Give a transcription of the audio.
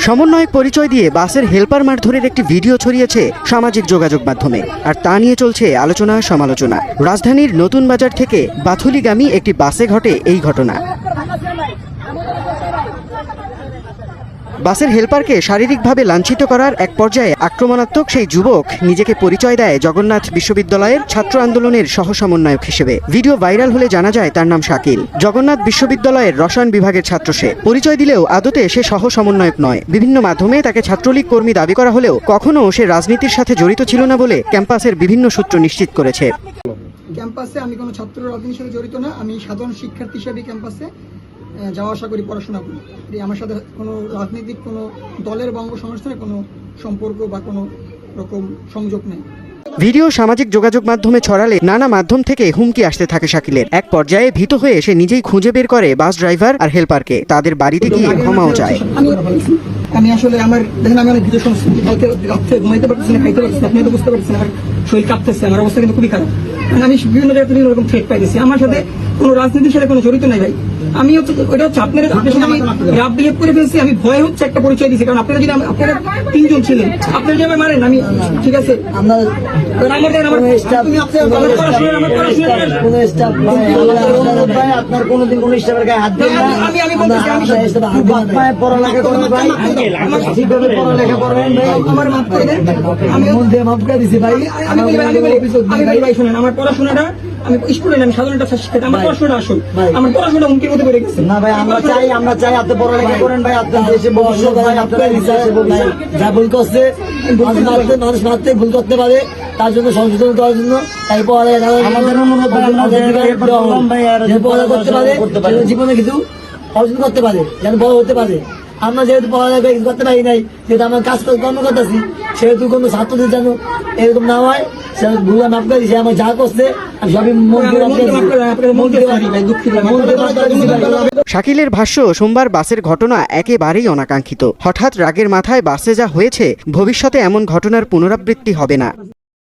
সমন্বয়ক পরিচয় দিয়ে বাসের হেলপার মারধরের একটি ভিডিও ছড়িয়েছে সামাজিক যোগাযোগ মাধ্যমে। আর তা নিয়ে চলছে আলোচনা সমালোচনা রাজধানীর নতুন বাজার থেকে বাথুলিগামী একটি বাসে ঘটে এই ঘটনা। বাসের হেলপারকে শারীরিকভাবে লাঞ্ছিত করার এক পর্যায়ে আক্রমণাত্মক সেই যুবক নিজেকে পরিচয় দেয় জগন্নাথ বিশ্ববিদ্যালয়ের ছাত্র আন্দোলনের সহ সমন্বয়ক হিসেবে। ভিডিও ভাইরাল হলে জানা যায় তার নাম শাকিল। জগন্নাথ বিশ্ববিদ্যালয়ের রসায়ন বিভাগের ছাত্র সে। পরিচয় দিলেও আদতে সে সহ সমন্বয়ক নয়। বিভিন্ন মাধ্যমে তাকে ছাত্রলীগ কর্মী দাবি করা হলেও কখনো সে রাজনীতির সাথে জড়িত ছিল না বলে ক্যাম্পাসের বিভিন্ন সূত্র নিশ্চিত করেছে। ক্যাম্পাসে আমি কোনো ছাত্র রাজনীতির সাথে জড়িত না। আমি সাধারণ শিক্ষার্থী হিসেবে ক্যাম্পাসে যাওয়া আসা করি পড়াশোনা করি। এই আমার সাথে কোনো রাজনৈতিক কোনো দলের বা অঙ্গ সংস্থানের কোনো সম্পর্ক বা কোনো রকম সংযোগ নেই। ভিডিও সামাজিক যোগাযোগ মাধ্যমে ছড়ালে নানা মাধ্যম থেকে হুমকি আসতে থাকে শাকিলের। এক পর্যায়ে ভীত হয়ে সে নিজেই খুঁজে বের করে বাস ড্রাইভার আর হেলপারকে। তাদের বাড়িতে গিয়ে ক্ষমাও চায় আমি আসলে আমার দেখেন আমি অনেক ভিডিও শুনছি কালকে রাত্রে ঘুমাইতে পারতেছি না খাইতে পারতেছি আপনি তো বুঝতে পারছেন আমার শরীর কাঁপতেছে আমার অবস্থা কিন্তু খুবই খারাপ। আমি বিভিন্ন জায়গায় বিভিন্ন রকম থ্রেট পাইতেছি। আমার সাথে কোনো রাজনীতির সাথে কোনো জড়িত নাই ভাই। আমি হচ্ছে ওটা হচ্ছে আপনার আপনার সাথে আমি রাব বিহেভ করে ফেলছি আমি ভয় হচ্ছে একটা পরিচয় দিচ্ছি কারণ আপনারা যদি আপনারা তিনজন ছিলেন। আপনারা যদি মারেন আমি ঠিক আছে। আমরা আপনার কোনোদিন কোনো স্টাফের গায়ে হাত দিন আমি-। পড়ালেখা ঠিকভাবে পড়ালেখা করবেন আমার মাফ করে দেন। আমি মন দিয়ে মাফ করে দিছি ভাই। আমি বলি ভাই, শুনেন আমার পড়াশোনাটা আমি স্কুলে আমি সাধারণ একটা শিক্ষার্থী আমার ভাই, পড়াশোনাটা আমার পড়াশোনাটা হুমকির মধ্যে পড়ে গেছে। না ভাই আমরা চাই আমরা চাই আপনি পড়ালেখা করেন ভাই আপনার দেশে ভবিষ্যৎ ভাই আপনার দেশে ভাই যা ভুল করছে মানুষ মারতে মানুষ মারতে ভুল করতে পারে তার জন্য সংশোধন করার জন্য তাই পড়ালেখা আমাদের অনুরোধ পড়ালেখা করতে পারে জীবনে কিছু অর্জন করতে পারে যেন বড় হতে পারে। আমরা যেহেতু পড়ালেখা করতে পারি নাই যেহেতু আমার কাজ করে কর্ম করতেছি সেহেতু কোনো ছাত্রদের যেন এরকম না হয় শাকিলের ভাষ্য, সোমবার বাসের ঘটনা একেবারেই অনাকাঙ্ক্ষিত। হঠাৎ রাগের মাথায় বাসে যা হয়েছে, ভবিষ্যতে এমন ঘটনার পুনরাবৃত্তি হবে না।